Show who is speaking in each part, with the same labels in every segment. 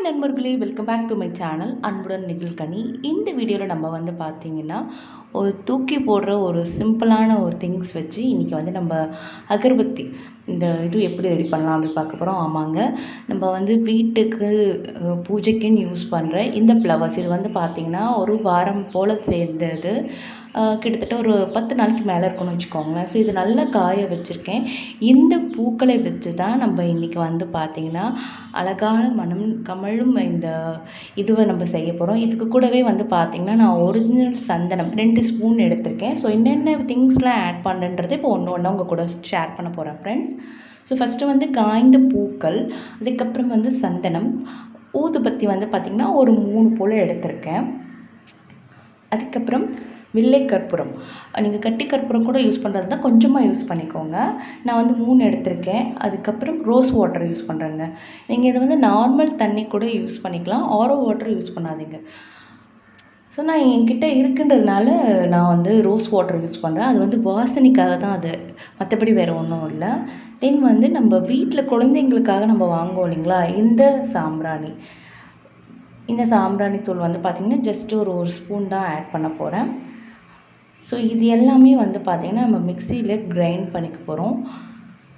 Speaker 1: Hi நண்பர்களே welcome back to my channel. அன்புடன் நிகழ்கனி. இந்த வீடியோவில் நம்ம வந்து பார்த்திங்கன்னா ஒரு தூக்கி போடுற ஒரு சிம்பிளான ஒரு திங்ஸ் வச்சு இன்றைக்கி வந்து நம்ம அகர்பத்தி இந்த இது எப்படி ரெடி பண்ணலாம் அப்படி பார்க்க போகிறோம் ஆமாங்க. நம்ம வந்து வீட்டுக்கு பூஜைக்குன்னு யூஸ் பண்ணுற இந்த ஃப்ளவர்ஸ் இது வந்து பார்த்திங்கன்னா ஒரு வாரம் போல் சேர்ந்தது. கிட்டத்தட்ட ஒரு பத்து நாளைக்கு மேலே இருக்கும்னு வச்சுக்கோங்களேன். ஸோ இது நல்லா காய வச்சுருக்கேன். இந்த பூக்களை வச்சு தான் நம்ம இன்றைக்கி வந்து பார்த்திங்கன்னா அழகான மனம் கமழும் இந்த இதுவை நம்ம செய்ய போகிறோம் இதுக்கு கூடவே வந்து பார்த்திங்கன்னா நான் ஒரிஜினல் சந்தனம் ரெண்டு ஸ்பூன் எடுத்திருக்கேன். ஸோ என்னென்ன திங்ஸ்லாம் ஆட் பண்ணுன்றது இப்போ ஒன்று ஒன்று உங்கள் கூட ஷேர் பண்ண போகிறேன் ஃப்ரெண்ட்ஸ் ஸோ ஃபஸ்ட்டு வந்து காய்ந்த பூக்கள் அதுக்கப்புறம் வந்து சந்தனம். ஊதுபத்தி வந்து பார்த்திங்கன்னா ஒரு மூணு போல் எடுத்திருக்கேன். அதுக்கப்புறம் வில்லை கற்பூரம். நீங்கள் கட்டி கற்பூரம் கூட யூஸ் பண்ணுறது தான் கொஞ்சமாக யூஸ் பண்ணிக்கோங்க. நான் வந்து மூணு எடுத்திருக்கேன். அதுக்கப்புறம் ரோஸ் வாட்டர் யூஸ் பண்ணுறேங்க நீங்கள் இதை வந்து நார்மல் தண்ணி கூட யூஸ் பண்ணிக்கலாம். ஆரோ வாட்டர் யூஸ் பண்ணாதீங்க. ஸோ நான் என்கிட்ட இருக்குன்றதுனால நான் வந்து ரோஸ் வாட்டர் யூஸ் பண்ணுறேன் அது வந்து வாசனைக்காக தான் அது. மற்றபடி வேறு ஒன்றும் இல்லை. தென் வந்து நம்ம வீட்டில் குழந்தைங்களுக்காக நம்ம வாங்குவோம் இல்லைங்களா? இந்த சாம்பிராணி. இந்த சாம்பிராணி தூள் வந்து பார்த்திங்கன்னா ஜஸ்ட் ஒரு ஒரு ஸ்பூன் தான் ஆட் பண்ண போகிறேன் ஸோ இது எல்லாமே வந்து பார்த்திங்கன்னா நம்ம மிக்சியில் கிரைண்ட் பண்ணிக்க போகிறோம்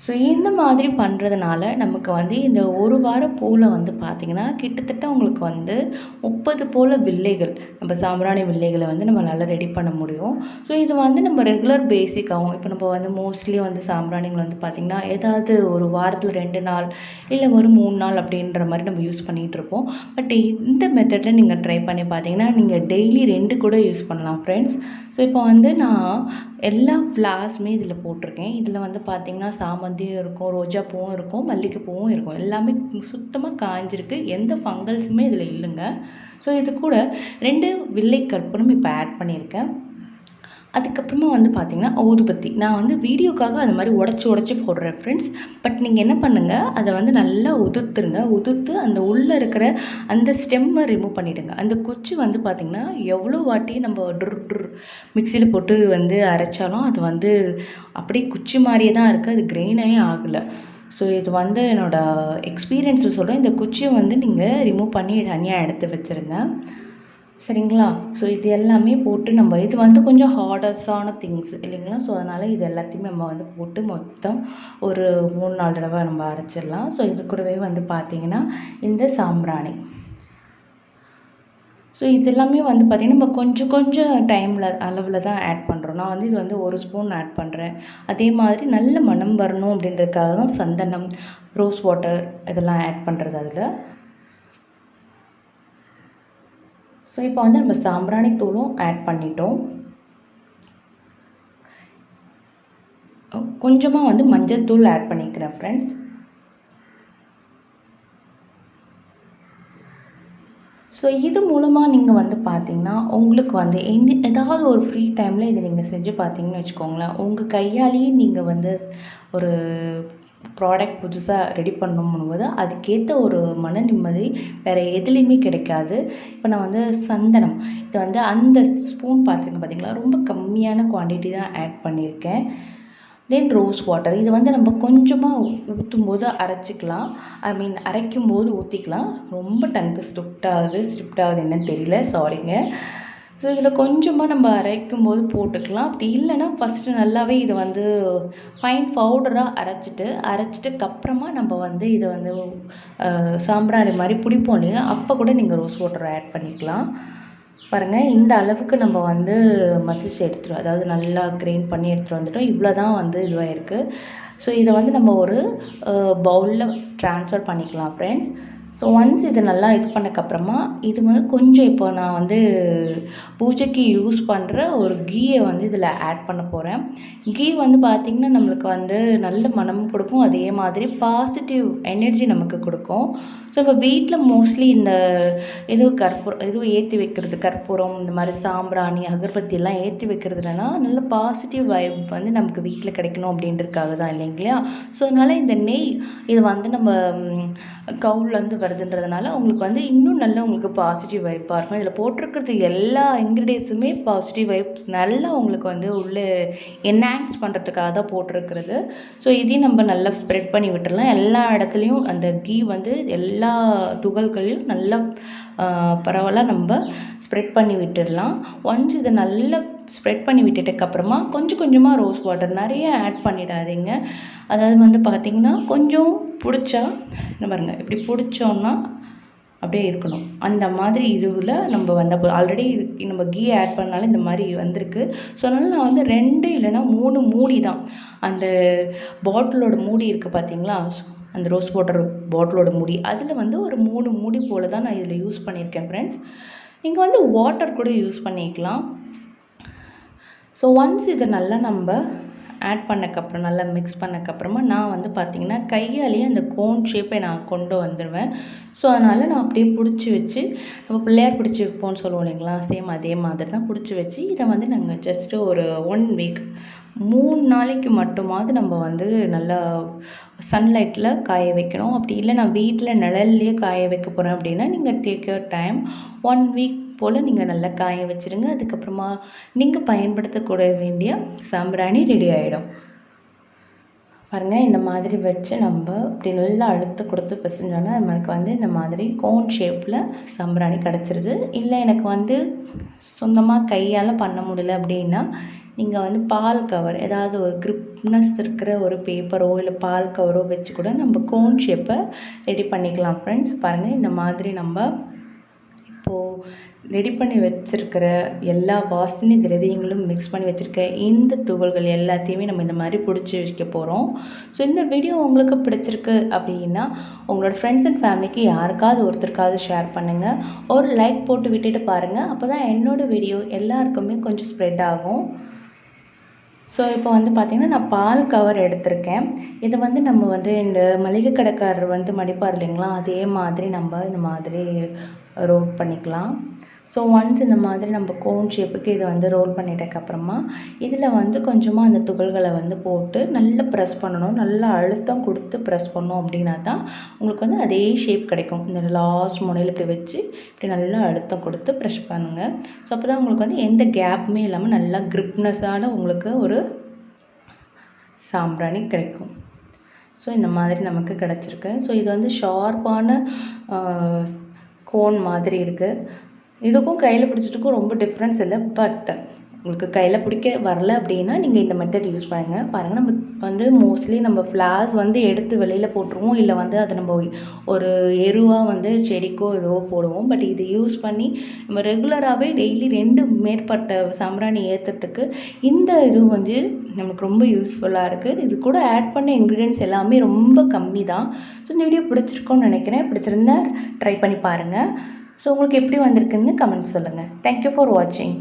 Speaker 1: ஸோ இந்த மாதிரி பண்ணுறதுனால நமக்கு வந்து இந்த ஒரு வார பூவில் வந்து பார்த்திங்கன்னா கிட்டத்தட்ட உங்களுக்கு வந்து முப்பது போல் வில்லைகள் நம்ம சாம்பிராணி வில்லைகளை வந்து நம்ம நல்லா ரெடி பண்ண முடியும். ஸோ இது வந்து நம்ம ரெகுலர் பேசிக்காகவும் இப்போ நம்ம வந்து மோஸ்ட்லி வந்து சாம்பிராணிகள் வந்து பார்த்திங்கன்னா ஏதாவது ஒரு வாரத்தில் ரெண்டு நாள் இல்லை ஒரு மூணு நாள் அப்படின்ற மாதிரி நம்ம யூஸ் பண்ணிகிட்டு இருப்போம். பட் இந்த மெத்தடில் நீங்கள் ட்ரை பண்ணி பார்த்தீங்கன்னா நீங்கள் டெய்லி ரெண்டு கூட யூஸ் பண்ணலாம் ஃப்ரெண்ட்ஸ் ஸோ இப்போ வந்து நான் எல்லா ஃப்ளார்ஸுமே இதில் போட்டிருக்கேன். இதில் வந்து பார்த்திங்கன்னா சாமந்தியும் இருக்கும் ரோஜா பூவும் இருக்கும் மல்லிகை பூவும் இருக்கும். எல்லாமே சுத்தமாக காஞ்சிருக்கு. எந்த ஃபங்கல்ஸுமே இதில் இல்லைங்க. ஸோ இது கூட ரெண்டு வில்லை கற்பூரம் இப்போ ஆட் பண்ணியிருக்கேன். அதுக்கப்புறமா வந்து பார்த்திங்கன்னா ஊதுபத்தி நான் வந்து வீடியோக்காக அது மாதிரி உடச்சி உடச்சி போடுறேன் ஃப்ரெண்ட்ஸ் பட் நீங்கள் என்ன பண்ணுங்கள் அதை வந்து நல்லா உதுத்துருங்க. உதுத்து அந்த உள்ளே இருக்கிற அந்த ஸ்டெம்மை ரிமூவ் பண்ணிவிடுங்க அந்த குச்சி வந்து பார்த்திங்கன்னா எவ்வளோ வாட்டி நம்ம டுர் ட்ரு மிக்சியில் போட்டு வந்து அரைச்சாலும் அது வந்து அப்படியே குச்சி மாதிரியே தான் இருக்குது அது கிரெயினே ஆகலை. ஸோ இது வந்து என்னோடய எக்ஸ்பீரியன்ஸில் சொல்கிறேன் இந்த குச்சியை வந்து நீங்கள் ரிமூவ் பண்ணி தனியாக எடுத்து வச்சுருங்க. சரிங்களா? ஸோ இது எல்லாமே போட்டு நம்ம இது வந்து கொஞ்சம் ஹார்டஸான திங்ஸ் இல்லைங்களா? ஸோ அதனால் இது எல்லாத்தையுமே நம்ம வந்து போட்டு மொத்தம் ஒரு மூணு நாலு தடவை நம்ம அரைச்சிடலாம். ஸோ இது கூடவே வந்து பார்த்திங்கன்னா இந்த சாம்பிராணி. ஸோ இதெல்லாமே வந்து பார்த்திங்கன்னா நம்ம கொஞ்சம் கொஞ்சம் டைமில் அளவில் தான் ஆட் பண்ணுறோம் நான் வந்து இது வந்து ஒரு ஸ்பூன் ஆட் பண்ணுறேன் அதே மாதிரி நல்ல மனம் வரணும் அப்படின்றதுக்காக தான் சந்தனம் ரோஸ் வாட்டர் இதெல்லாம் ஆட் பண்ணுறது அதில். ஸோ இப்போ வந்து நம்ம சாம்பிராணி தூளும் ஆட் பண்ணிட்டோம். கொஞ்சமாக வந்து மஞ்சள் தூள் ஆட் பண்ணிக்கிறேன் ஃப்ரெண்ட்ஸ் ஸோ இது மூலமாக நீங்கள் வந்து பார்த்தீங்கன்னா உங்களுக்கு வந்து எந்த ஏதாவது ஒரு ஃப்ரீ டைமில் இதை நீங்கள் செஞ்சு பார்த்தீங்கன்னு வச்சுக்கோங்களேன். உங்கள் கையாலேயே நீங்கள் வந்து ஒரு ப்ராடக்ட் புதுசாக ரெடி பண்ணணும் போது அதுக்கேற்ற ஒரு மன நிம்மதி வேறு எதுலேயுமே கிடைக்காது. இப்போ நான் வந்து சந்தனம். இது வந்து அந்த ஸ்பூன் பார்த்துருங்க பார்த்தீங்களா ரொம்ப கம்மியான குவான்டிட்டி தான் ஆட் பண்ணியிருக்கேன். தென் ரோஸ் வாட்டர் இது வந்து நம்ம கொஞ்சமாக ஊற்றும் போது அரைச்சிக்கலாம். ஐ மீன் அரைக்கும் போது ஊற்றிக்கலாம் ரொம்ப டங்கு ஸ்ட்ரிப்ட் ஆகுது ஸ்ட்ரிப்ட் ஆகுது என்னன்னு தெரியல. சாரிங்க ஸோ இதில் கொஞ்சமாக நம்ம அரைக்கும் போது போட்டுக்கலாம். அப்படி இல்லைன்னா ஃபஸ்ட்டு நல்லாவே இதை வந்து ஃபைன் பவுடராக அரைச்சிட்டு அரைச்சிட்டு அப்புறமா நம்ம வந்து இதை வந்து சாம்பிராணி மாதிரி பிடிப்போம் இல்லையா? அப்போ கூட நீங்கள் ரோஸ் வாட்டர் ஆட் பண்ணிக்கலாம். பாருங்கள் இந்த அளவுக்கு நம்ம வந்து மசிச்சு எடுத்துட்டோம் அதாவது நல்லா கிரைண்ட் பண்ணி எடுத்துகிட்டு வந்துட்டோம். இவ்வளோ தான் வந்து இதுவாக இருக்குது ஸோ இதை வந்து நம்ம ஒரு பவுலில் ட்ரான்ஸ்ஃபர் பண்ணிக்கலாம் ஃப்ரெண்ட்ஸ் ஸோ ஒன்ஸ் இது நல்லா இது பண்ணக்கப்புறமா இது வந்து கொஞ்சம் இப்போ நான் வந்து பூஜைக்கு யூஸ் பண்ணுற ஒரு கீயை வந்து இதில் ஆட் பண்ண போகிறேன் கீ வந்து பார்த்திங்கன்னா நம்மளுக்கு வந்து நல்ல மனமும் கொடுக்கும். அதே மாதிரி பாசிட்டிவ் எனர்ஜி நமக்கு கொடுக்கும். ஸோ இப்போ வீட்டில் மோஸ்ட்லி இந்த இது கற்பூரம் இது ஏற்றி வைக்கிறது கற்பூரம் இந்த மாதிரி சாம்பிராணி அகர்பத்தி எல்லாம் ஏற்றி வைக்கிறதுலனா நல்ல பாசிட்டிவ் வைப் வந்து நமக்கு வீட்டில் கிடைக்கணும் அப்படின்றதுக்காக தான் இல்லைங்களா ஸோ அதனால் இந்த நெய் இது வந்து நம்ம கவுலேருந்து வருதுன்றதுனால உங்களுக்கு வந்து இன்னும் நல்ல உங்களுக்கு பாசிட்டிவ் வைப்பாக இருக்கும். இதில் போட்டிருக்கிறது எல்லா இன்க்ரீடியன்ஸுமே பாசிட்டிவ் வைப்ஸ் நல்லா உங்களுக்கு வந்து உள்ளே என்ஹான்ஸ் பண்ணுறதுக்காக தான் போட்டிருக்கிறது. ஸோ இதையும் நம்ம நல்லா ஸ்ப்ரெட் பண்ணி விட்டுறலாம். எல்லா இடத்துலையும் அந்த கீ வந்து எல்லா எல்லா துகள்களையும் நல்லா பரவலாக நம்ம ஸ்ப்ரெட் பண்ணி விட்டுடலாம். ஒன்ஸ் இதை நல்லா ஸ்ப்ரெட் பண்ணி விட்டுட்டக்கப்புறமா கொஞ்சம் கொஞ்சமாக ரோஸ் வாட்டர் நிறைய ஆட் பண்ணிடாதீங்க. அதாவது வந்து பார்த்திங்கன்னா கொஞ்சம் பிடிச்சா இந்த பாருங்கள் இப்படி பிடிச்சோன்னா அப்படியே இருக்கணும். அந்த மாதிரி இதுவில் நம்ம வந்த ஆல்ரெடி நம்ம கீ ஆட் பண்ணாலும் இந்த மாதிரி வந்திருக்கு. ஸோ அதனால் நான் வந்து ரெண்டு இல்லைன்னா மூணு மூடி தான். அந்த பாட்டிலோட மூடி இருக்குது பார்த்தீங்களா அந்த ரோஸ் வாட்டர் பாட்டிலோட மூடி. அதில் வந்து ஒரு மூணு மூடி போல் தான் நான் இதில் யூஸ் பண்ணியிருக்கேன் ஃப்ரெண்ட்ஸ் நீங்கள் வந்து வாட்டர் கூட யூஸ் பண்ணிக்கலாம். ஸோ ஒன்ஸ் இதை நல்லா நம்ம ஆட் பண்ணக்கப்புறம் நல்லா மிக்ஸ் பண்ணக்கப்புறமா நான் வந்து பார்த்திங்கன்னா கையாலேயே அந்த கோன் ஷேப்பை நான் கொண்டு வந்துடுவேன் ஸோ அதனால் நான் அப்படியே பிடிச்சி வச்சு நம்ம பிள்ளையார் பிடிச்சி வைப்போம்னு சொல்லுவோம் இல்லைங்களா? சேம் அதே மாதிரி தான் பிடிச்சி வச்சு இதை வந்து நாங்கள் ஜஸ்ட்டு ஒரு ஒன் வீக் மூணு நாளைக்கு மட்டுமாவது நம்ம வந்து நல்லா சன்லைட்டில் காய வைக்கணும். அப்படி இல்லை நான் வீட்டில் நிழல்லையே காய வைக்க போகிறேன் அப்படின்னா நீங்கள் take your time one week போல் நீங்கள் நல்லா காய வச்சுருங்க. அதுக்கப்புறமா நீங்கள் பயன்படுத்தக்கூட வேண்டிய சாம்பிராணி ரெடி ஆகிடும் பாருங்கள் இந்த மாதிரி வச்சு நம்ம இப்படி நல்லா அழுத்த கொடுத்து பிசைஞ்சோன்னா நமக்கு வந்து இந்த மாதிரி கோன் ஷேப்பில் சாம்பிராணி கிடச்சிருது. இல்லை எனக்கு வந்து சொந்தமாக கையால் பண்ண முடியல அப்படின்னா நீங்கள் வந்து பால் கவர் ஏதாவது ஒரு கிரிப்னஸ் இருக்கிற ஒரு பேப்பரோ இல்லை பால் கவரோ வச்சு கூட நம்ம கோன் ஷேப்பை ரெடி பண்ணிக்கலாம் ஃப்ரெண்ட்ஸ் பாருங்கள் இந்த மாதிரி நம்ம இப்போது ரெடி பண்ணி வச்சுருக்கிற எல்லா வாசனை திரவியங்களும் மிக்ஸ் பண்ணி வச்சுருக்க இந்த துகள்கள் எல்லாத்தையுமே நம்ம இந்த மாதிரி பிடிச்சி வைக்க போகிறோம் ஸோ இந்த வீடியோ உங்களுக்கு பிடிச்சிருக்கு அப்படின்னா உங்களோட ஃப்ரெண்ட்ஸ் அண்ட் ஃபேமிலிக்கு யாருக்காவது ஒருத்தருக்காவது ஷேர் பண்ணுங்கள் ஒரு லைக் போட்டு விட்டுட்டு பாருங்கள் அப்போ தான் என்னோடய வீடியோ எல்லாருக்குமே கொஞ்சம் ஸ்ப்ரெட் ஆகும். ஸோ இப்போ வந்து பார்த்திங்கன்னா நான் பால் கவர் எடுத்திருக்கேன். இதை வந்து நம்ம வந்து இந்த மளிகை கடைக்காரர் வந்து மடிப்பார் இல்லைங்களா? அதே மாதிரி நம்ம இந்த மாதிரி ரோட் பண்ணிக்கலாம். ஸோ ஒன்ஸ் இந்த மாதிரி நம்ம கோன் ஷேப்புக்கு இதை வந்து ரோல் பண்ணிட்டதுக்கப்புறமா இதில் வந்து கொஞ்சமாக அந்த துகள்களை வந்து போட்டு நல்லா ப்ரெஸ் பண்ணணும். நல்லா அழுத்தம் கொடுத்து ப்ரெஸ் பண்ணோம் அப்படின்னா தான் உங்களுக்கு வந்து அதே ஷேப் கிடைக்கும். இந்த லாஸ்ட் முனையில் இப்படி வச்சு இப்படி நல்லா அழுத்தம் கொடுத்து ப்ரெஷ் பண்ணுங்கள் ஸோ அப்போ தான் உங்களுக்கு வந்து எந்த கேப்புமே இல்லாமல் நல்லா க்ரிப்னஸான உங்களுக்கு ஒரு சாம்பிராணி கிடைக்கும். ஸோ இந்த மாதிரி நமக்கு கிடச்சிருக்கு. ஸோ இது வந்து ஷார்ப்பான கோன் மாதிரி இருக்குது இதுக்கும் கையில் பிடிச்சிட்டுக்கும் ரொம்ப டிஃப்ரென்ஸ் இல்லை. பட் உங்களுக்கு கையில் பிடிக்க வரல அப்படின்னா நீங்கள் இந்த மெத்தட் யூஸ் பண்ணுங்கள் பாருங்கள் நம்ம வந்து மோஸ்ட்லி நம்ம ஃப்ளார்ஸ் வந்து எடுத்து வெளியில் போட்டுருவோம். இல்லை வந்து அதை நம்ம ஒரு எருவாக வந்து செடிக்கோ ஏதோ போடுவோம். பட் இது யூஸ் பண்ணி நம்ம ரெகுலராகவே டெய்லி ரெண்டு மேற்பட்ட சாம்பிராணி ஏற்றுறதுக்கு இந்த இது வந்து நமக்கு ரொம்ப யூஸ்ஃபுல்லாக இருக்குது இது கூட ஆட் பண்ண இன்க்ரீடியன்ஸ் எல்லாமே ரொம்ப கம்மி தான் ஸோ இந்த வீடியோ பிடிச்சிருக்கோன்னு நினைக்கிறேன். பிடிச்சிருந்தா ட்ரை பண்ணி பாருங்கள் ஸோ உங்களுக்கு எப்படி வந்திருக்குன்னு கமெண்ட் சொல்லுங்கள் தேங்க்யூ ஃபார் வாட்சிங்